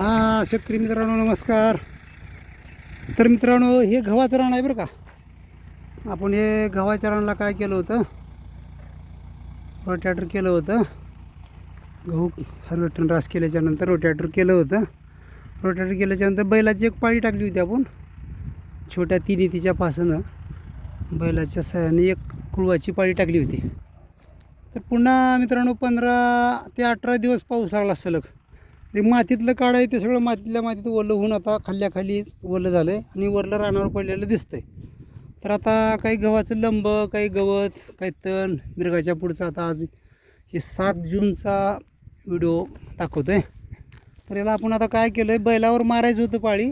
हा शेतकरी मित्रांनो नमस्कार. तर मित्रांनो हे गव्हाचं रान आहे बरं का? आपण हे गव्हाच्या रानाला काय केलं होतं? रोटॅटर केलं होतं. गहू हरवटून रास केल्याच्यानंतर रोटॅटर केलं होतं. रोटॅटर केल्याच्यानंतर बैलाची एक पाळी टाकली होती आपण. छोट्या तिन्ही पासनं बैलाच्या सहाय्याने एक कुळवाची पाळी टाकली होती. तर पुन्हा मित्रांनो पंधरा ते अठरा दिवस पाऊस लागला सलग ते मातीतलं काढ आहे ते सगळं मातीतल्या मातीत ओलं होऊन आता खाल्ल्याखालीच ओलं झालं आहे आणि वरलं रानावर पडलेलं दिसतंय. तर आता काही गव्हाचं लंब काही गवत काही तण मिरगाच्या पुढचं आता आज हे सात जूनचा व्हिडिओ दाखवतो आहे तर याला आपण आता काय केलं आहे बैलावर मारायचं होतं पाळी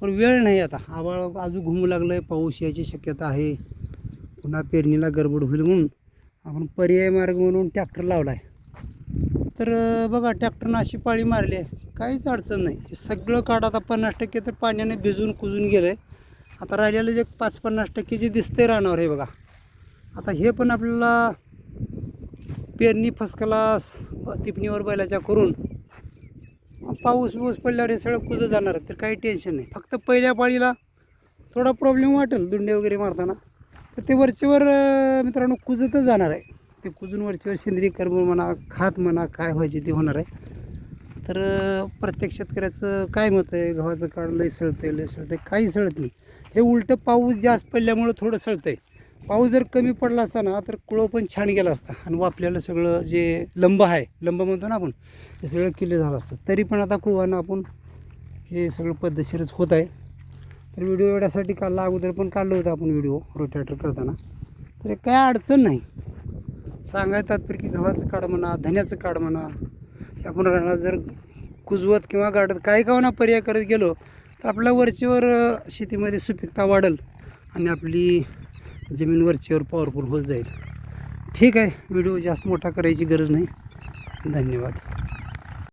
पण वेळ नाही आता. आवाळ अजून घुमू लागलं आहे पाऊस यायची शक्यता आहे. पुन्हा पेरणीला गडबड होईल म्हणून आपण पर्याय मार्ग म्हणून ट्रॅक्टर लावला आहे तर बघा ट्रॅक्टरनं अशी पाळी मारली आहे. काहीच अडचण नाही. सगळं काढ आता पन्नास टक्के तर पाण्याने भिजून कुजून गेलं आहे आता राहिलेलं जे पाच पन्नास टक्के जे दिसतंय रानावर हे बघा. आता हे पण आपल्याला पेरणी फसकलास टिपणीवर बैलाच्या करून पाऊस पाऊस पडल्यावर हे सगळं कुजं जाणार आहे, तर काही टेन्शन नाही. फक्त पहिल्या पाळीला थोडा प्रॉब्लेम वाटेल दुंडे वगैरे मारताना. तर ते वरचेवर मित्रांनो कुजतच जाणार आहे. ते कुजून वरच्यावर सेंद्रिय कर्म म्हणा खात म्हणा काय व्हायचे ते होणार आहे. तर प्रत्येक शेतकऱ्याचं काय मत आहे? गव्हाचं काढ लय सळतंय लय आहे काही सळत नाही. हे उलटं पाऊस जास्त पडल्यामुळं थोडं सळतं आहे पाऊस जर कमी पडला असता ना तर कुळं पण छान गेला असता. आणि आपल्याला सगळं जे लंब आहे लंब म्हणतो ना आपण हे सगळं किल्ले झालं असतं. तरी पण आता कुळवानं आपण हे सगळं पद्धतशीरच होत आहे. तर व्हिडिओ एवढ्यासाठी काढला अगोदर पण काढलं होतं आपण व्हिडिओ रोटॅटर करताना. तर काय अडचण नाही. सांगायतात तात्पर्य की गव्हाचं काढ म्हणा धन्याचं काढ म्हणा ते आपण राहणार जर कुजवत किंवा गाडत काही का पर्याय करत गेलो तर आपल्या वरचीवर शेतीमध्ये सुपीकता वाढेल आणि आपली जमीन वरचीवर पॉवरफुल होत जाईल. ठीक आहे व्हिडिओ जास्त मोठा करायची गरज नाही. धन्यवाद.